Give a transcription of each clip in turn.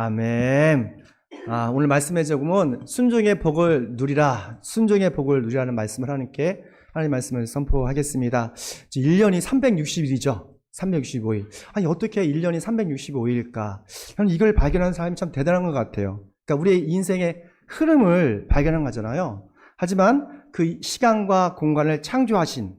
아멘. 아, 오늘 말씀의 제목은 순종의 복을 누리라. 순종의 복을 누리라는 말씀을 하나님께 하나님 말씀을 선포하겠습니다. 1년이 360일이죠. 365일. 아니, 어떻게 1년이 365일일까? 저는 이걸 발견한 사람이 참 대단한 것 같아요. 그러니까 우리의 인생의 흐름을 발견한 거잖아요. 하지만 그 시간과 공간을 창조하신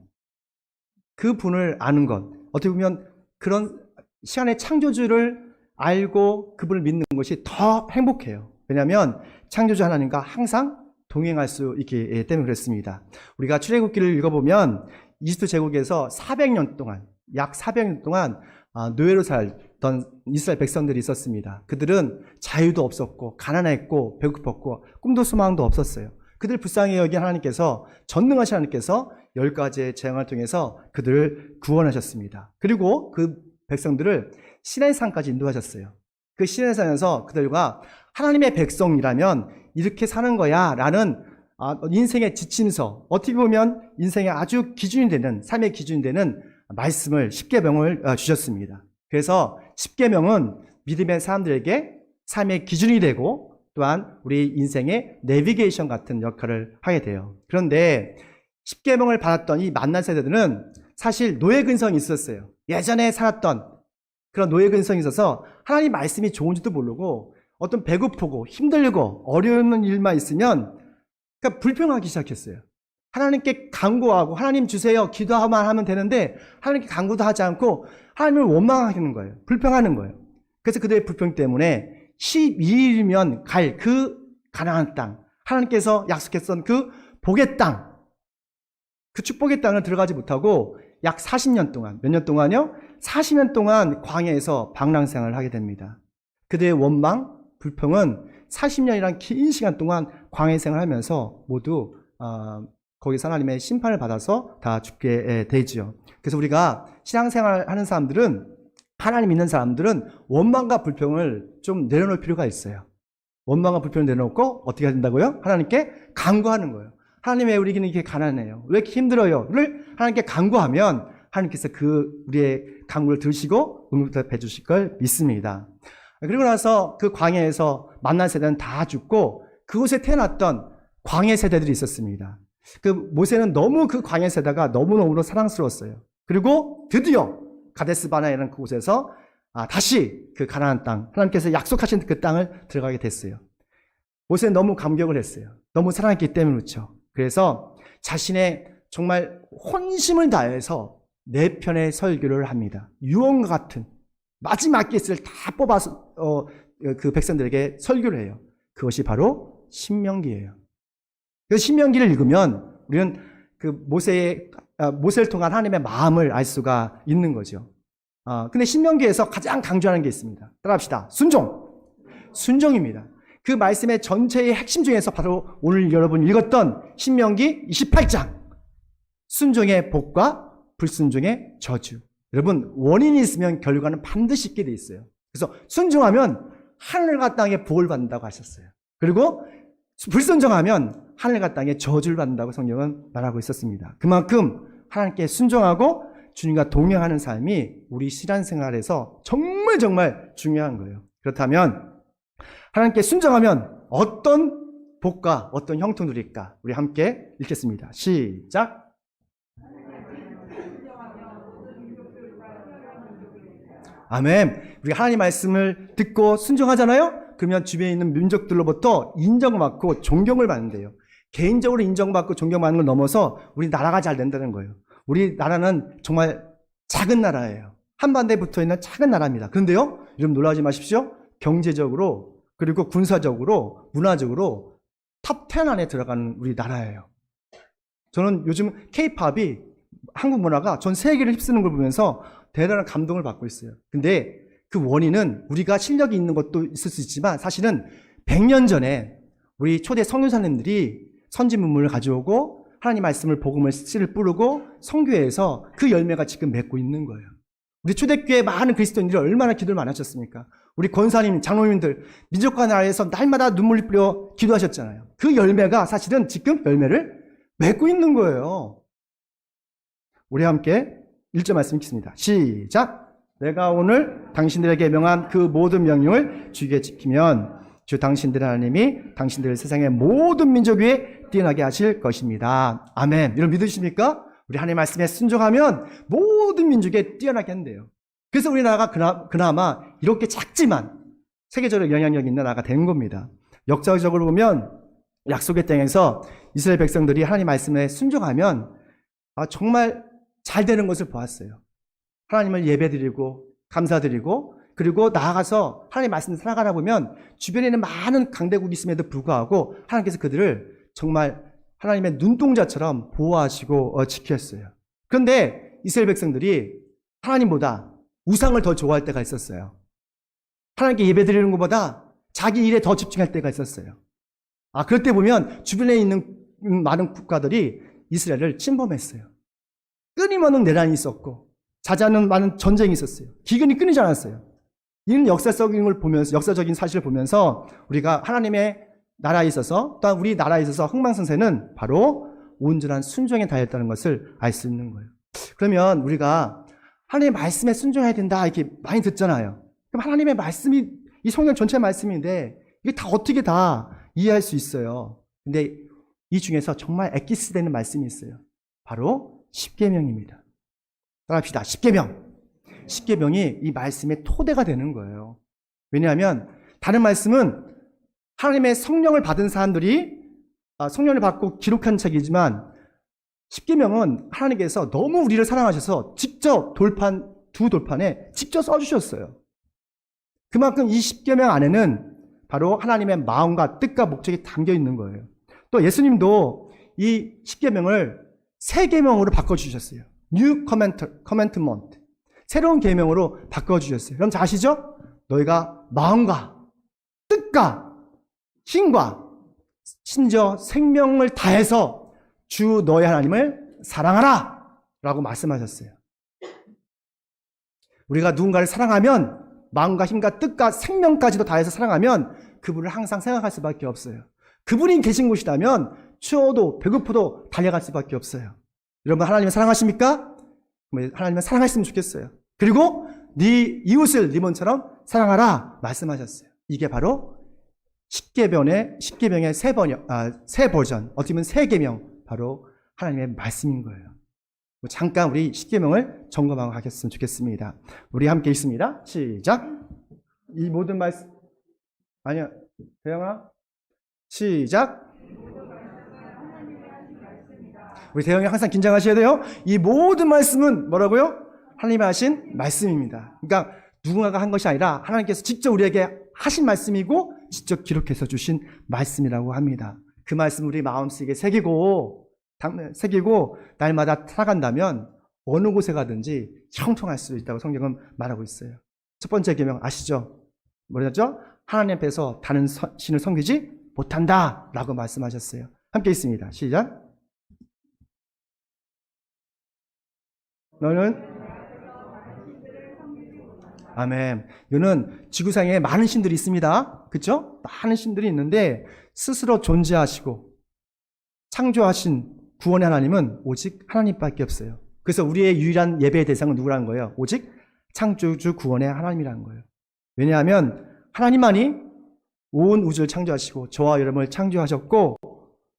그 분을 아는 것. 어떻게 보면 그런 시간의 창조주를 알고 그분을 믿는 것이 더 행복해요. 왜냐하면 창조주 하나님과 항상 동행할 수 있기 때문에 그렇습니다. 우리가 출애굽기를 읽어보면 이집트 제국에서 400년 동안 약 400년 동안 아, 노예로 살던 이스라엘 백성들이 있었습니다. 그들은 자유도 없었고 가난했고 배고팠고 꿈도 소망도 없었어요. 그들 불쌍히 여긴 하나님께서 전능하신 하나님께서 열 가지의 재앙을 통해서 그들을 구원하셨습니다. 그리고 그 백성들을 시내 산까지 인도하셨어요. 그 시내 산에서 그들과 하나님의 백성이라면 이렇게 사는 거야 라는 아, 인생의 지침서 어떻게 보면 인생의 아주 기준이 되는 삶의 기준이 되는 말씀을 십계명을 어, 주셨습니다. 그래서 십계명은 믿음의 사람들에게 삶의 기준이 되고 또한 우리 인생의 내비게이션 같은 역할을 하게 돼요. 그런데 십계명을 받았던 이 만난 세대들은 사실 노예 근성이 있었어요. 예전에 살았던 그런 노예 근성이 있어서 하나님 말씀이 좋은지도 모르고 어떤 배고프고 힘들고 어려운 일만 있으면 그러니까 불평하기 시작했어요. 하나님께 간구하고 하나님 주세요 기도하만 하면 되는데 하나님께 간구도 하지 않고 하나님을 원망하는 거예요. 불평하는 거예요. 그래서 그들의 불평 때문에 12일이면 갈 그 가나안 땅 하나님께서 약속했던 그 복의 땅 그 축복의 땅을 들어가지 못하고 약 40년 동안 몇 년 동안요? 40년 동안 광야에서 방랑생활을 하게 됩니다. 그들의 원망, 불평은 40년이란 긴 시간 동안 광야 생활을 하면서 모두 어, 거기서 하나님의 심판을 받아서 다 죽게 되지요. 그래서 우리가 신앙생활 하는 사람들은 하나님 믿는 사람들은 원망과 불평을 좀 내려놓을 필요가 있어요. 원망과 불평을 내려놓고 어떻게 해야 된다고요? 하나님께 간구하는 거예요. 하나님 왜 우리에게는 이렇게 가난해요? 왜 이렇게 힘들어요?를 하나님께 간구하면 하나님께서 그 우리의 간구를 들으시고 응답해 주실 걸 믿습니다. 그리고 나서 그 광야에서 만난 세대는 다 죽고 그곳에 태어났던 광야 세대들이 있었습니다. 그 모세는 너무 그 광야 세대가 너무너무 사랑스러웠어요. 그리고 드디어 가데스 바나이라는 그곳에서 아, 다시 그 가나안 땅 하나님께서 약속하신 그 땅을 들어가게 됐어요. 모세는 너무 감격을 했어요. 너무 사랑했기 때문에 그렇죠. 그래서 자신의 정말 혼심을 다해서 네 편의 설교를 합니다. 유언과 같은 마지막 기스를 다 뽑아서 어, 그 백성들에게 설교를 해요. 그것이 바로 신명기예요. 그 신명기를 읽으면 우리는 그 모세의 아, 모세를 통한 하나님의 마음을 알 수가 있는 거죠. 아, 근데 신명기에서 가장 강조하는 게 있습니다. 따라합시다. 순종. 순종입니다. 그 말씀의 전체의 핵심 중에서 바로 오늘 여러분 읽었던 신명기 28장. 순종의 복과 불순종의 저주. 여러분, 원인이 있으면 결과는 반드시 있게 돼 있어요. 그래서 순종하면 하늘과 땅에 복을 받는다고 하셨어요. 그리고 불순종하면 하늘과 땅에 저주를 받는다고 성경은 말하고 있었습니다. 그만큼 하나님께 순종하고 주님과 동행하는 삶이 우리 신앙생활에서 정말 정말 중요한 거예요. 그렇다면 하나님께 순종하면 어떤 복과 어떤 형통이 누릴까? 우리 함께 읽겠습니다. 시작. 아멘. 우리 하나님 말씀을 듣고 순종하잖아요? 그러면 주변에 있는 민족들로부터 인정받고 존경을 받는데요. 개인적으로 인정받고 존경받는 걸 넘어서 우리 나라가 잘 된다는 거예요. 우리 나라는 정말 작은 나라예요. 한반도에 붙어 있는 작은 나라입니다. 그런데요, 여러분 놀라지 마십시오. 경제적으로, 그리고 군사적으로, 문화적으로 탑10 안에 들어가는 우리 나라예요. 저는 요즘 케이팝이 한국 문화가 전 세계를 휩쓰는 걸 보면서 대단한 감동을 받고 있어요. 근데 그 원인은 우리가 실력이 있는 것도 있을 수 있지만 사실은 100년 전에 우리 초대 성교사님들이 선지 문물을 가져오고 하나님 말씀을 복음을 씨를 뿌르고 성교회에서 그 열매가 지금 맺고 있는 거예요. 우리 초대교회 많은 그리스도인들이 얼마나 기도를 많이 하셨습니까? 우리 권사님, 장로님들 민족과 나라에서 날마다 눈물을 뿌려 기도하셨잖아요. 그 열매가 사실은 지금 열매를 맺고 있는 거예요. 우리 함께 1절 말씀 읽겠습니다. 시작. 내가 오늘 당신들에게 명한 그 모든 명령을 주게 지키면 주 당신들 하나님이 당신들을 세상의 모든 민족 위에 뛰어나게 하실 것입니다. 아멘. 여러분 믿으십니까? 우리 하나님 말씀에 순종하면 모든 민족에 뛰어나게 한대요. 그래서 우리나라가 그나, 그나마 이렇게 작지만 세계적으로 영향력 있는 나라가 된 겁니다. 역사적으로 보면 약속의 땅에서 이스라엘 백성들이 하나님 말씀에 순종하면 아, 정말 잘 되는 것을 보았어요. 하나님을 예배드리고 감사드리고 그리고 나아가서 하나님 말씀을 살아가다 보면 주변에는 많은 강대국이 있음에도 불구하고 하나님께서 그들을 정말 하나님의 눈동자처럼 보호하시고 어, 지켰어요. 그런데 이스라엘 백성들이 하나님보다 우상을 더 좋아할 때가 있었어요. 하나님께 예배 드리는 것보다 자기 일에 더 집중할 때가 있었어요. 아, 그럴 때 보면 주변에 있는 음, 많은 국가들이 이스라엘을 침범했어요. 끊임없는 내란이 있었고, 자자는 많은 전쟁이 있었어요. 기근이 끊이지 않았어요. 이런 역사적인 걸 보면서, 역사적인 사실을 보면서 우리가 하나님의 나라에 있어서, 또한 우리 나라에 있어서 흥망성쇠는 바로 온전한 순종에 달렸다는 것을 알 수 있는 거예요. 그러면 우리가 하나님의 말씀에 순종해야 된다, 이렇게 많이 듣잖아요. 그럼 하나님의 말씀이, 이 성경 전체 말씀인데, 이게 다 어떻게 다 이해할 수 있어요. 근데 이 중에서 정말 엑기스 되는 말씀이 있어요. 바로 십계명입니다. 따라합시다. 십계명. 십계명이 이 말씀의 토대가 되는 거예요. 왜냐하면 다른 말씀은 하나님의 성령을 받은 사람들이 아, 성령을 받고 기록한 책이지만 십계명은 하나님께서 너무 우리를 사랑하셔서 직접 돌판 두 돌판에 직접 써주셨어요. 그만큼 이 십계명 안에는 바로 하나님의 마음과 뜻과 목적이 담겨 있는 거예요. 또 예수님도 이 십계명을 새 계명으로 바꿔 주셨어요. New Commandment. 새로운 계명으로 바꿔 주셨어요. 그럼 잘 아시죠? 너희가 마음과 뜻과 힘과 심지어 생명을 다해서 주 너희 하나님을 사랑하라 라고 말씀하셨어요. 우리가 누군가를 사랑하면 마음과 힘과 뜻과 생명까지도 다해서 사랑하면 그분을 항상 생각할 수밖에 없어요. 그분이 계신 곳이라면 추워도 배고프도 달려갈 수밖에 없어요. 여러분 하나님을 사랑하십니까? 하나님을 사랑했으면 좋겠어요. 그리고 네 이웃을 네 몸처럼 사랑하라 말씀하셨어요. 이게 바로 십계명의 십계명의 세 번역 아, 세 버전 어떻게 보면 세 계명 바로 하나님의 말씀인 거예요. 뭐 잠깐 우리 십계명을 점검하고 하겠으면 좋겠습니다. 우리 함께 있습니다. 시작. 이 모든 말씀 아니야 대영아 시작. 우리 대영이 항상 긴장하셔야 돼요. 이 모든 말씀은 뭐라고요? 하나님이 하신 말씀입니다. 그러니까 누군가가 한 것이 아니라 하나님께서 직접 우리에게 하신 말씀이고 직접 기록해서 주신 말씀이라고 합니다. 그 말씀 우리 마음속에 새기고 새기고 날마다 살아간다면 어느 곳에 가든지 형통할 수 있다고 성경은 말하고 있어요. 첫 번째 계명 아시죠? 뭐랬죠? 하나님 앞에서 다른 신을 섬기지 못한다라고 말씀하셨어요. 함께 있습니다. 시작. 너는 아멘. 이거는 지구상에 많은 신들이 있습니다. 그렇죠? 많은 신들이 있는데 스스로 존재하시고 창조하신 구원의 하나님은 오직 하나님밖에 없어요. 그래서 우리의 유일한 예배의 대상은 누구라는 거예요? 오직 창조주 구원의 하나님이라는 거예요. 왜냐하면 하나님만이 온 우주를 창조하시고 저와 여러분을 창조하셨고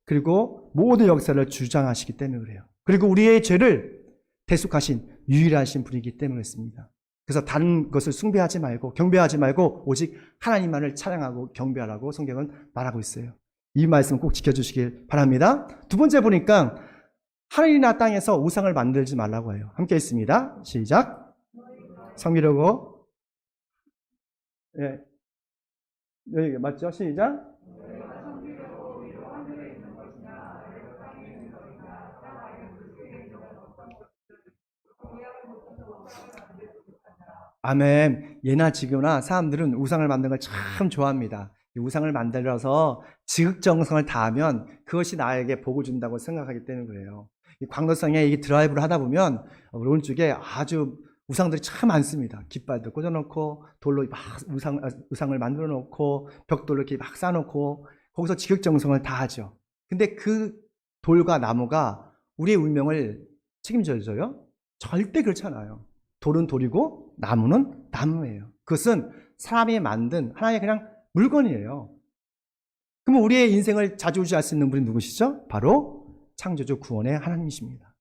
그리고 모든 역사를 주장하시기 때문에 그래요. 그리고 우리의 죄를 대속하신 유일하신 분이기 때문에 그렇습니다. 그래서 다른 것을 숭배하지 말고 경배하지 말고 오직 하나님만을 찬양하고 경배하라고 성경은 말하고 있어요. 이 말씀 꼭 지켜주시길 바랍니다. 두 번째 보니까 하늘이나 땅에서 우상을 만들지 말라고 해요. 함께 있습니다. 시작. 성기려고. 예. 여기 맞죠? 시작. 아멘. 예나 지금이나 사람들은 우상을 만드는 걸 참 좋아합니다. 우상을 만들어서 지극정성을 다하면 그것이 나에게 복을 준다고 생각하기 때문에 그래요. 이 광도성에 이 드라이브를 하다 보면 오른쪽에 아주 우상들이 참 많습니다. 깃발도 꽂아놓고 돌로 막 우상, 우상을 만들어 놓고 벽돌로 이렇게 막 쌓아놓고 거기서 지극정성을 다하죠. 근데 그 돌과 나무가 우리의 운명을 책임져 줘요? 절대 그렇지 않아요. 돌은 돌이고 나무는 나무예요. 그것은 사람이 만든 하나의 그냥 물건이에요. 그러면 우리의 인생을 자주우지할 수 있는 분이 누구시죠? 바로 창조주 구원의 하나님이십니다.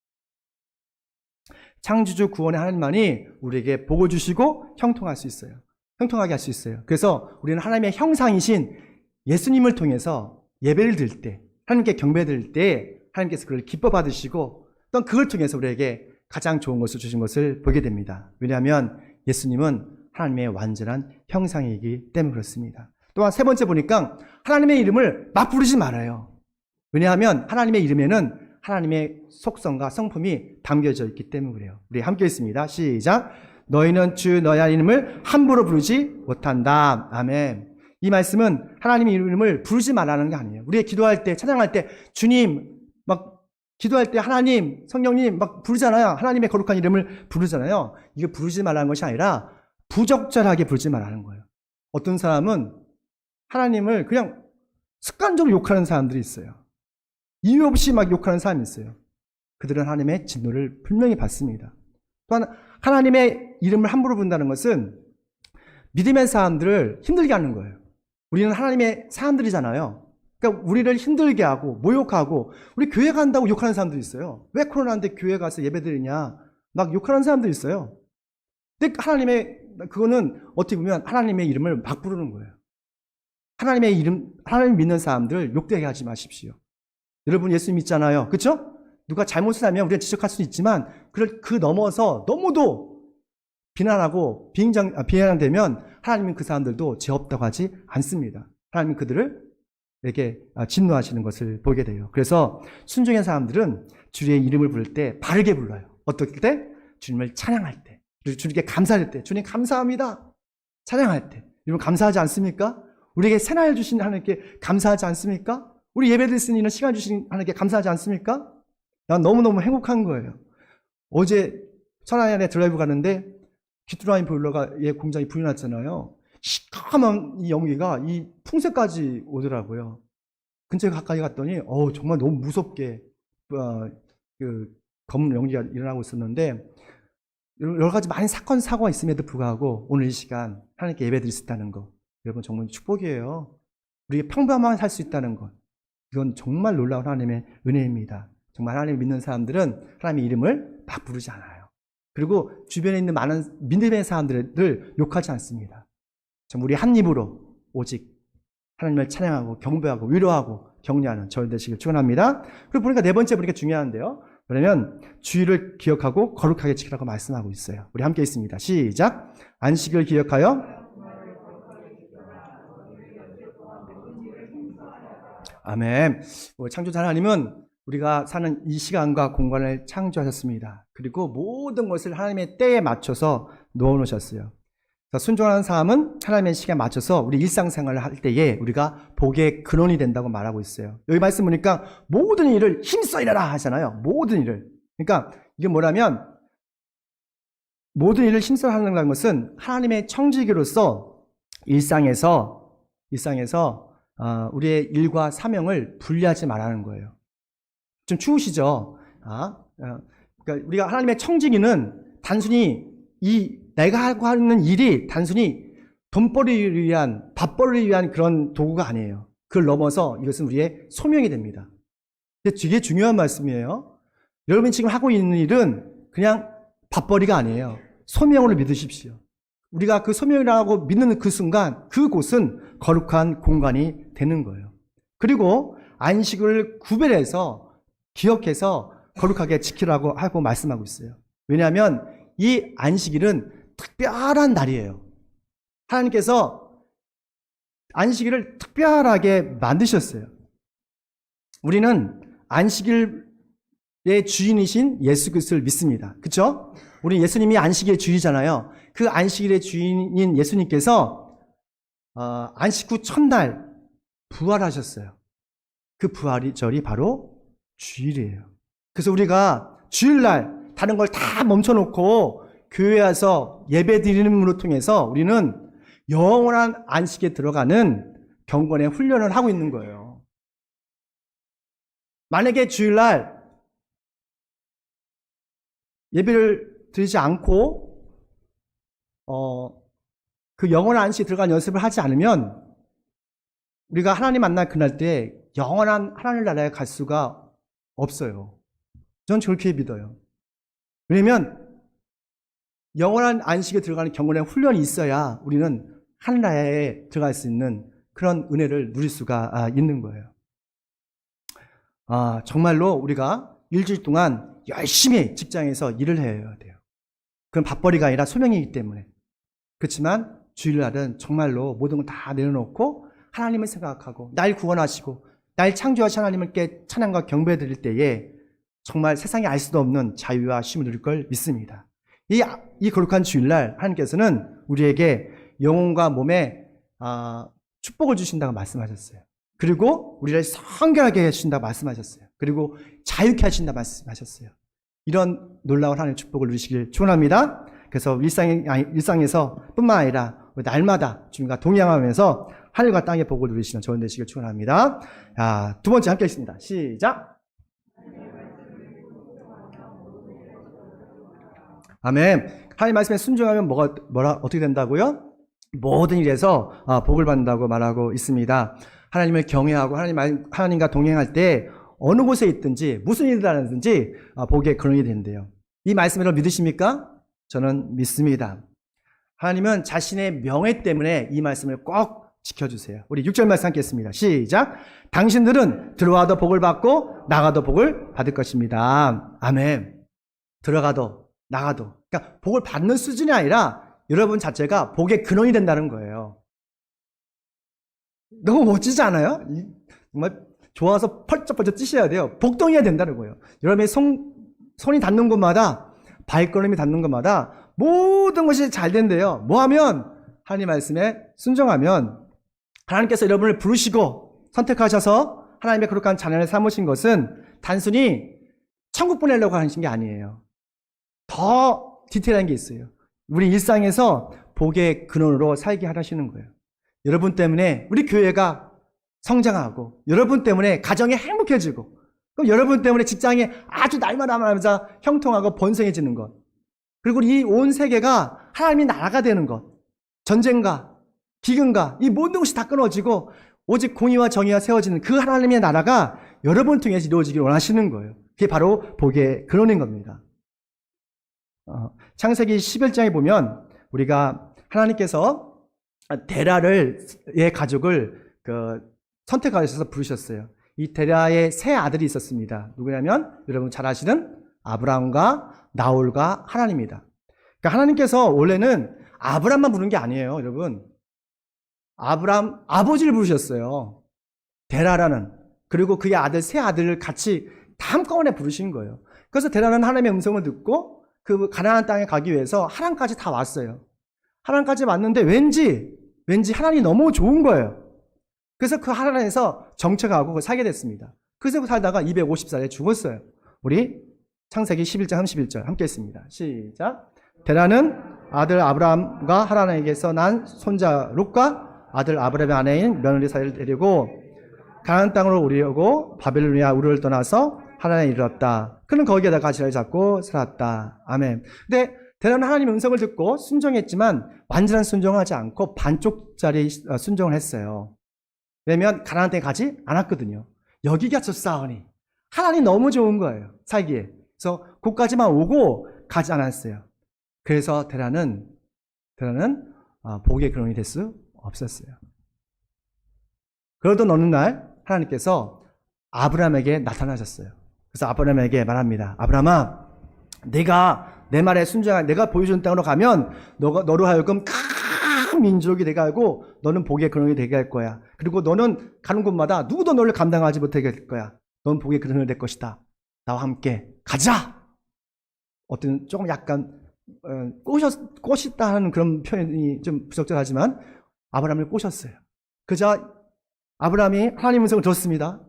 창조주 구원의 하나님만이 우리에게 복을 주시고 형통할 수 있어요. 형통하게 할 수 있어요. 그래서 우리는 하나님의 형상이신 예수님을 통해서 예배를 드릴 때, 하나님께 경배 드릴 때 하나님께서 그걸 기뻐 받으시고 또 그걸 통해서 우리에게 가장 좋은 것을 주신 것을 보게 됩니다. 왜냐하면 예수님은 하나님의 완전한 형상이기 때문에 그렇습니다. 또한 세 번째 보니까 하나님의 이름을 막 부르지 말아요. 왜냐하면 하나님의 이름에는 하나님의 속성과 성품이 담겨져 있기 때문에 그래요. 우리 함께 있습니다. 시작. 너희는 주 너의 이름을 함부로 부르지 못한다. 아멘. 이 말씀은 하나님의 이름을 부르지 말라는 게 아니에요. 우리가 기도할 때, 찬양할 때, 주님, 막, 기도할 때 하나님, 성령님 막 부르잖아요. 하나님의 거룩한 이름을 부르잖아요. 이거 부르지 말라는 것이 아니라 부적절하게 부르지 말라는 거예요. 어떤 사람은 하나님을 그냥 습관적으로 욕하는 사람들이 있어요. 이유 없이 막 욕하는 사람이 있어요. 그들은 하나님의 진노를 분명히 받습니다. 또한 하나님의 이름을 함부로 부른다는 것은 믿음의 사람들을 힘들게 하는 거예요. 우리는 하나님의 사람들이잖아요. 그러니까 우리를 힘들게 하고 모욕하고 우리 교회 간다고 욕하는 사람들이 있어요. 왜 코로나인데 교회 가서 예배드리냐? 막 욕하는 사람들이 있어요. 근데 하나님의 그거는 어떻게 보면 하나님의 이름을 막 부르는 거예요. 하나님의 이름, 하나님 믿는 사람들 욕되게 하지 마십시오. 여러분 예수 믿잖아요. 그렇죠? 누가 잘못을 하면 우리가 지적할 수 있지만 그를 그 넘어서 너무도 비난하고 비인정, 아, 비난되면 하나님은 그 사람들도 죄 없다고 하지 않습니다. 하나님은 그들을 이렇게 아, 진노하시는 것을 보게 돼요. 그래서 순종의 사람들은 주의 이름을 부를 때 바르게 불러요. 어떨 때? 주님을 찬양할 때. 주님께 감사할 때. 주님 감사합니다. 찬양할 때. 여러분 감사하지 않습니까? 우리에게 새날 주신 하나님께 감사하지 않습니까? 우리 예배 드릴 수 있는 시간 주신 하나님께 감사하지 않습니까? 난 너무너무 행복한 거예요. 어제 천안에 드라이브 가는데 귀뚜라미 보일러가 얘 공장이 불이 났잖아요. 시커먼 이 연기가 이 풍새까지 오더라고요. 근처에 가까이 갔더니 어 정말 너무 무섭게 어, 그 검은 연기가 일어나고 있었는데 여러 가지 많은 사건 사고가 있음에도 불구하고 오늘 이 시간 하나님께 예배드릴 수 있다는 거 여러분 정말 축복이에요. 우리가 평범하게 살 수 있다는 것 이건 정말 놀라운 하나님의 은혜입니다. 정말 하나님 믿는 사람들은 하나님의 이름을 막 부르지 않아요. 그리고 주변에 있는 많은 믿음의 사람들을 욕하지 않습니다. 정 우리 한 입으로 오직 하나님을 찬양하고 경배하고 위로하고 격려하는 저희 되시길 축원합니다. 그리고 보니까 네 번째 보니까 중요한데요. 그러면 주의를 기억하고 거룩하게 지키라고 말씀하고 있어요. 우리 함께 있습니다. 시작. 안식을 기억하여 아멘. 창조자 하나님은 우리가 사는 이 시간과 공간을 창조하셨습니다. 그리고 모든 것을 하나님의 때에 맞춰서 놓아 놓으셨어요. 순종하는 사람은 하나님의 시간에 맞춰서 우리 일상생활을 할 때에 우리가 복의 근원이 된다고 말하고 있어요. 여기 말씀 보니까 모든 일을 힘써 일하라 하잖아요. 모든 일을. 그러니까 이게 뭐냐면 모든 일을 힘써 하는 것은 하나님의 청지기로서 일상에서 일상에서 어, 우리의 일과 사명을 분리하지 말라는 거예요. 좀 추우시죠? 아, 어, 그러니까 우리가 하나님의 청지기는 단순히 이 내가 하고 있는 일이 단순히 돈벌이를 위한 밥벌이를 위한 그런 도구가 아니에요. 그걸 넘어서 이것은 우리의 소명이 됩니다. 되게 중요한 말씀이에요. 여러분이 지금 하고 있는 일은 그냥 밥벌이가 아니에요. 소명으로 믿으십시오. 우리가 그 소명이라고 믿는 그 순간 그곳은 거룩한 공간이 되는 거예요. 그리고 안식을 구별해서 기억해서 거룩하게 지키라고 하고 말씀하고 있어요. 왜냐하면 이 안식일은 특별한 날이에요. 하나님께서 안식일을 특별하게 만드셨어요. 우리는 안식일의 주인이신 예수 그리스도를 믿습니다. 그렇죠? 우리 예수님이 안식일의 주이잖아요. 그 안식일의 주인인 예수님께서 어, 안식 후 첫날 부활하셨어요. 그 부활절이 바로 주일이에요. 그래서 우리가 주일날 다른 걸 다 멈춰놓고 교회 와서 예배 드림으로 통해서 우리는 영원한 안식에 들어가는 경건의 훈련을 하고 있는 거예요. 만약에 주일날 예배를 드리지 않고 어, 그 영원한 안식에 들어간 연습을 하지 않으면 우리가 하나님 만날 그날 때 영원한 하나님 나라에 갈 수가 없어요. 전 그렇게 믿어요. 왜냐면 영원한 안식에 들어가는 경건의 훈련이 있어야 우리는 하늘나라에 들어갈 수 있는 그런 은혜를 누릴 수가 아, 있는 거예요. 아, 정말로 우리가 일주일 동안 열심히 직장에서 일을 해야 돼요. 그건 밥벌이가 아니라 소명이기 때문에. 그렇지만 주일날은 정말로 모든 걸 다 내려놓고 하나님을 생각하고 날 구원하시고 날 창조하신 하나님께 찬양과 경배 드릴 때에 정말 세상에 알 수도 없는 자유와 쉼을 누릴 걸 믿습니다. 이, 이 거룩한 주일날 하나님께서는 우리에게 영혼과 몸에 아, 축복을 주신다고 말씀하셨어요. 그리고 우리를 성결하게 해주신다고 말씀하셨어요. 그리고 자유케 하신다고 말씀하셨어요. 이런 놀라운 하나님의 축복을 누리시길 축원합니다. 그래서 일상, 아니, 일상에서 뿐만 아니라 날마다 주님과 동행하면서 하늘과 땅의 복을 누리시는 좋은 되시길 축원합니다. 자, 두 번째 함께 있습니다. 시작. 아멘. 하나님 말씀에 순종하면 뭐가 뭐라 어떻게 된다고요? 모든 일에서 아, 복을 받는다고 말하고 있습니다. 하나님을 경외하고 하나님 말- 하나님과 동행할 때 어느 곳에 있든지 무슨 일을 하든지 아, 복의 근원이 된대요. 이 말씀을 믿으십니까? 저는 믿습니다. 하나님은 자신의 명예 때문에 이 말씀을 꼭 지켜주세요. 우리 6절 말씀 함께 했습니다. 시작. 당신들은 들어와도 복을 받고 나가도 복을 받을 것입니다. 아멘. 들어가도 나가도. 그러니까 복을 받는 수준이 아니라 여러분 자체가 복의 근원이 된다는 거예요. 너무 멋지지 않아요? 이- 정말 좋아서 펄쩍펄쩍 뛰셔야 돼요. 복덩이가 된다는 거예요. 여러분의 손, 손이 닿는 곳마다 발걸음이 닿는 곳마다 모든 것이 잘 된대요. 뭐 하면 하나님 말씀에 순종하면 하나님께서 여러분을 부르시고 선택하셔서 하나님의 거룩한 자녀를 삼으신 것은 단순히 천국 보내려고 하신 게 아니에요. 더 디테일한 게 있어요. 우리 일상에서 복의 근원으로 살게 하시는 거예요. 여러분 때문에 우리 교회가 성장하고 여러분 때문에 가정이 행복해지고 그럼 여러분 때문에 직장이 아주 날마다 날마다 형통하고 번성해지는 것 그리고 이 온 세계가 하나님의 나라가 되는 것 전쟁과 기근과 이 모든 것이 다 끊어지고 오직 공의와 정의가 세워지는 그 하나님의 나라가 여러분 통해서 이루어지기를 원하시는 거예요. 그게 바로 복의 근원인 겁니다. 어, 창세기 11장에 보면 우리가 하나님께서 데라를 의 가족을 그 선택하셔서 부르셨어요. 이 데라의 세 아들이 있었습니다. 누구냐면 여러분 잘 아시는 아브라함과 나홀과 하나님입니다. 그러니까 하나님께서 원래는 아브라함만 부른 게 아니에요, 여러분. 아브라함 아버지를 부르셨어요. 데라라는 그리고 그의 아들 세 아들을 같이 다 한꺼번에 부르신 거예요. 그래서 데라는 하나님의 음성을 듣고 그 가나안 땅에 가기 위해서 하란까지 다 왔어요. 하란까지 왔는데 왠지 왠지 하나님이 너무 좋은 거예요. 그래서 그 하란에서 정착하고 살게 됐습니다. 그래서 살다가 250살에 죽었어요. 우리 창세기 11장 31절 함께 했습니다. 시작. 데라는 아들 아브라함과 하란에게서 난 손자 룩과 아들 아브라함의 아내인 며느리 사이를 데리고 가나안 땅으로 오려고 바벨로니아 우르를 떠나서 하나님에 이르렀다. 그는 거기에다가 지를 잡고 살았다. 아멘. 근데 대단한 하나님의 음성을 듣고 순종했지만 완전한 순종하지 않고 반쪽짜리 어, 순종을 했어요. 왜냐면 가나안 땅에 가지 않았거든요. 여기가 좋사오니 하나님 너무 좋은 거예요. 살기에. 그래서 곳까지만 오고 가지 않았어요. 그래서 대라는 대라는 어, 복의 근원이 될 수 없었어요. 그러던 어느 날 하나님께서 아브라함에게 나타나셨어요. 그래서 아브라함에게 말합니다. 아브라함아, 내가 내 말에 순종한 내가 보여준 땅으로 가면 너가 너로 하여금 큰 민족이 되게 하고 너는 복의 근원이 되게 할 거야. 그리고 너는 가는 곳마다 누구도 너를 감당하지 못하게 될 거야. 넌 복의 근원이 될 것이다. 나와 함께 가자. 어떤 조금 약간 어, 꼬셨 꼬셨다 하는 그런 표현이 좀 부적절하지만 아브라함을 꼬셨어요. 그자 아브라함이 하나님 음성을 들었습니다.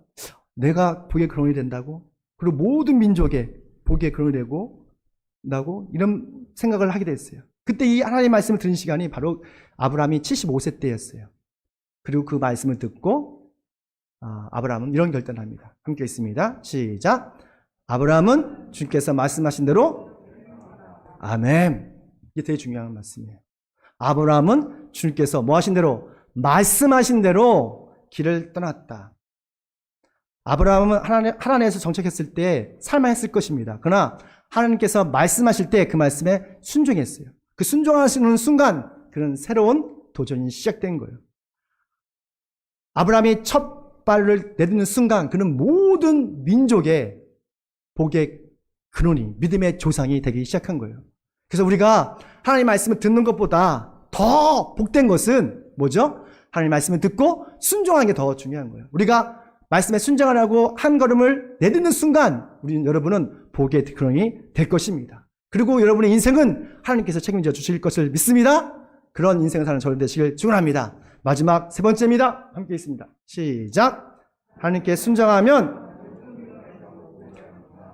내가 복의 근원이 된다고? 그리고 모든 민족의 복의 근원이 되고 나고 이런 생각을 하게 됐어요. 그때 이 하나님 말씀을 들은 시간이 바로 아브라함이 75세 때였어요. 그리고 그 말씀을 듣고 아, 아브라함은 이런 결단을 합니다. 함께 있습니다. 시작. 아브라함은 주께서 말씀하신 대로 아멘. 이게 되게 중요한 말씀이에요. 아브라함은 주님께서 뭐 하신 대로 말씀하신 대로 길을 떠났다. 아브라함은 하나님, 하나님에서 정착했을 때 살만했을 것입니다. 그러나 하나님께서 말씀하실 때 그 말씀에 순종했어요. 그 순종하시는 순간 그런 새로운 도전이 시작된 거예요. 아브라함이 첫 발을 내딛는 순간 그는 모든 민족의 복의 근원이 믿음의 조상이 되기 시작한 거예요. 그래서 우리가 하나님 말씀을 듣는 것보다 더 복된 것은 뭐죠? 하나님 말씀을 듣고 순종하는 게 더 중요한 거예요. 우리가 말씀에 순종하라고 한 걸음을 내딛는 순간 우리 여러분은 복의 근원이 될 것입니다. 그리고 여러분의 인생은 하나님께서 책임져 주실 것을 믿습니다. 그런 인생을 사는 저를 되시길 축원합니다. 마지막 세 번째입니다. 함께 있습니다. 시작. 하나님께 순종하면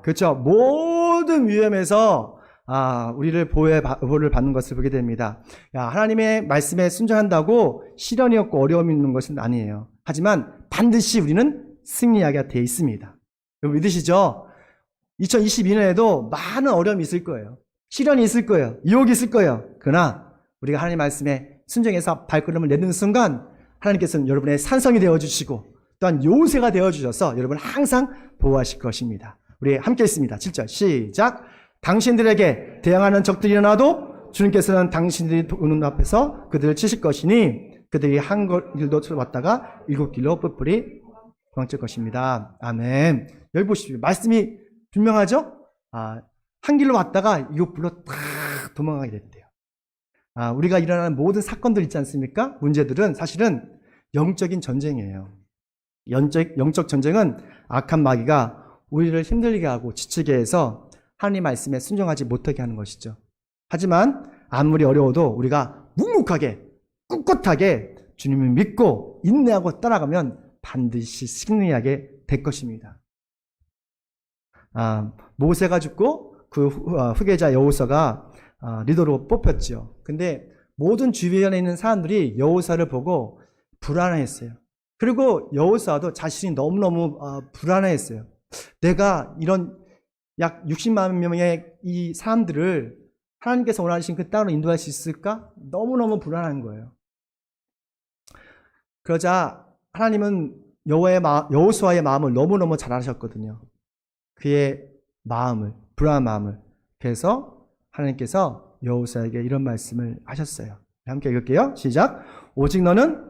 그렇죠. 모든 위험에서 아, 우리를 보호해, 보호를 받는 것을 보게 됩니다. 야, 하나님의 말씀에 순종한다고 시련이 없고 어려움이 있는 것은 아니에요. 하지만 반드시 우리는 승리하게 되어 있습니다. 여러분 믿으시죠? 2022년에도 많은 어려움이 있을 거예요. 시련이 있을 거예요. 유혹이 있을 거예요. 그러나 우리가 하나님 말씀에 순종해서 발걸음을 내딛는 순간 하나님께서는 여러분의 산성이 되어 주시고 또한 요새가 되어 주셔서 여러분을 항상 보호하실 것입니다. 우리 함께 있습니다. 7절 시작. 당신들에게 대항하는 적들이 일어나도 주님께서는 당신들이 오는 앞에서 그들을 치실 것이니 그들이 한 길도 왔다가 일곱 길로 뿔뿔이 도망칠 것입니다. 아멘. 여기 보십시오. 말씀이 분명하죠? 아, 한 길로 왔다가 일곱 길로 탁 도망가게 됐대요. 아, 우리가 일어나는 모든 사건들 있지 않습니까? 문제들은 사실은 영적인 전쟁이에요. 영적, 영적 전쟁은 악한 마귀가 우리를 힘들게 하고 지치게 해서 하나님 말씀에 순종하지 못하게 하는 것이죠. 하지만 아무리 어려워도 우리가 묵묵하게 꿋꿋하게 주님을 믿고 인내하고 따라가면 반드시 승리하게 될 것입니다. 아, 모세가 죽고 그 후- 아, 후계자 여호사가 아, 리더로 뽑혔죠. 근데 모든 주변에 있는 사람들이 여호사를 보고 불안해했어요. 그리고 여호사도 자신이 너무너무 아, 불안해했어요. 내가 이런 약 60만 명의 이 사람들을 하나님께서 원하신 그 땅으로 인도할 수 있을까? 너무너무 불안한 거예요. 그러자 하나님은 여호와의 마, 여호수아의 마음을 너무너무 잘 아셨거든요. 그의 마음을 불안한 마음을 그래서 하나님께서 여호수아에게 이런 말씀을 하셨어요. 함께 읽을게요. 시작. 오직 너는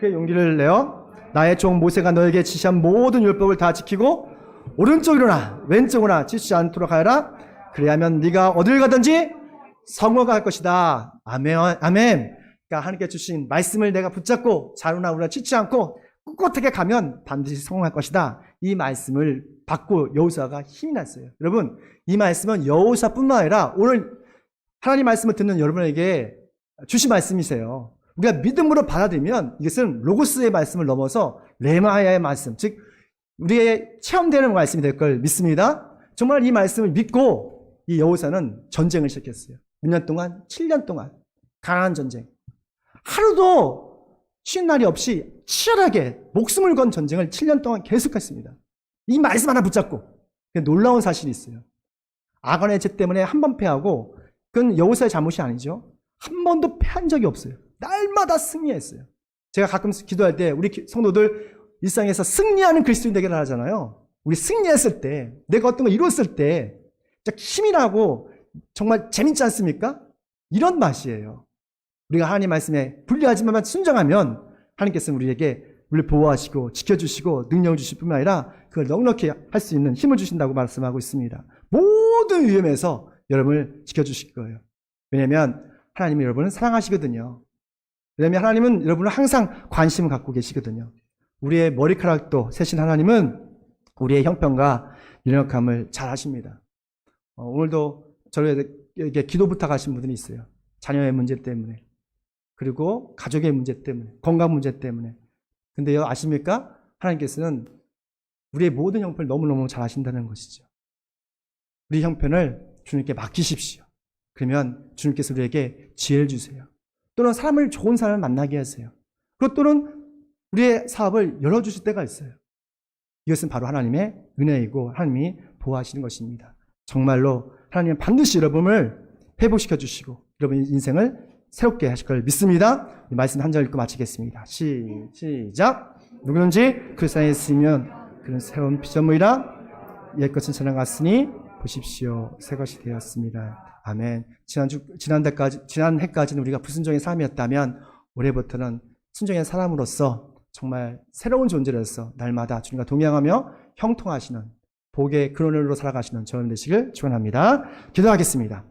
그의 용기를 내어 나의 종 모세가 너에게 지시한 모든 율법을 다 지키고 오른쪽으로나 왼쪽으로나 지치지 않도록 하여라. 그래야면 네가 어딜 가든지 성공할 할 것이다. 아멘. 아멘. 그러니까 하나님께 주신 말씀을 내가 붙잡고 자루나 우리가 치지 않고 꿋꿋하게 가면 반드시 성공할 것이다. 이 말씀을 받고 여호사가 힘이 났어요. 여러분, 이 말씀은 여호사뿐만 아니라 오늘 하나님 말씀을 듣는 여러분에게 주신 말씀이세요. 우리가 믿음으로 받아들이면 이것은 로고스의 말씀을 넘어서 레마야의 말씀, 즉 우리의 체험되는 말씀이 될 걸 믿습니다. 정말 이 말씀을 믿고 이 여호사는 전쟁을 시작했어요. 몇 년 동안? 7년 동안 강한 전쟁. 하루도 쉬는 날이 없이 치열하게 목숨을 건 전쟁을 7년 동안 계속했습니다. 이 말씀 하나 붙잡고 놀라운 사실이 있어요. 아간의 죄 때문에 한 번 패하고 그건 여호사의 잘못이 아니죠. 한 번도 패한 적이 없어요. 날마다 승리했어요. 제가 가끔 기도할 때 우리 성도들 일상에서 승리하는 그리스도인 되게 하잖아요. 우리 승리했을 때, 내가 어떤 걸 이뤘을 때, 진짜 힘이 나고 정말 재밌지 않습니까? 이런 맛이에요. 우리가 하나님 말씀에 불리하지만 순정하면 하나님께서는 우리에게 우리를 보호하시고 지켜주시고 능력을 주실 뿐만 아니라 그걸 넉넉히 할 수 있는 힘을 주신다고 말씀하고 있습니다. 모든 위험에서 여러분을 지켜주실 거예요. 왜냐하면 하나님이 여러분을 사랑하시거든요. 왜냐하면 하나님은 여러분을 항상 관심을 갖고 계시거든요. 우리의 머리카락도 세신 하나님은 우리의 형편과 연약함을 잘 아십니다. 어, 오늘도 저에게 기도 부탁하신 분들이 있어요. 자녀의 문제 때문에. 그리고 가족의 문제 때문에. 건강 문제 때문에. 근데요, 아십니까? 하나님께서는 우리의 모든 형편을 너무너무 잘 아신다는 것이죠. 우리 형편을 주님께 맡기십시오. 그러면 주님께서 우리에게 지혜를 주세요. 또는 사람을 좋은 사람을 만나게 하세요. 그리고 또는 우리의 사업을 열어주실 때가 있어요. 이것은 바로 하나님의 은혜이고 하나님이 보호하시는 것입니다. 정말로 하나님은 반드시 여러분을 회복시켜 주시고 여러분 인생을 새롭게 하실 걸 믿습니다. 이 말씀 한 절 읽고 마치겠습니다. 시, 시작. 누구든지 그리스도 안에 있으면 그는 새로운 피조물이라 옛 것은 지나갔으니 보십시오. 새 것이 되었습니다. 아멘. 지난주, 지난달까지, 지난 해까지는 우리가 불순종의 삶이었다면 올해부터는 순종의 사람으로서 정말 새로운 존재로서 날마다 주님과 동행하며 형통하시는 복의 근원으로 살아가시는 저는 되시길 축원합니다. 기도하겠습니다.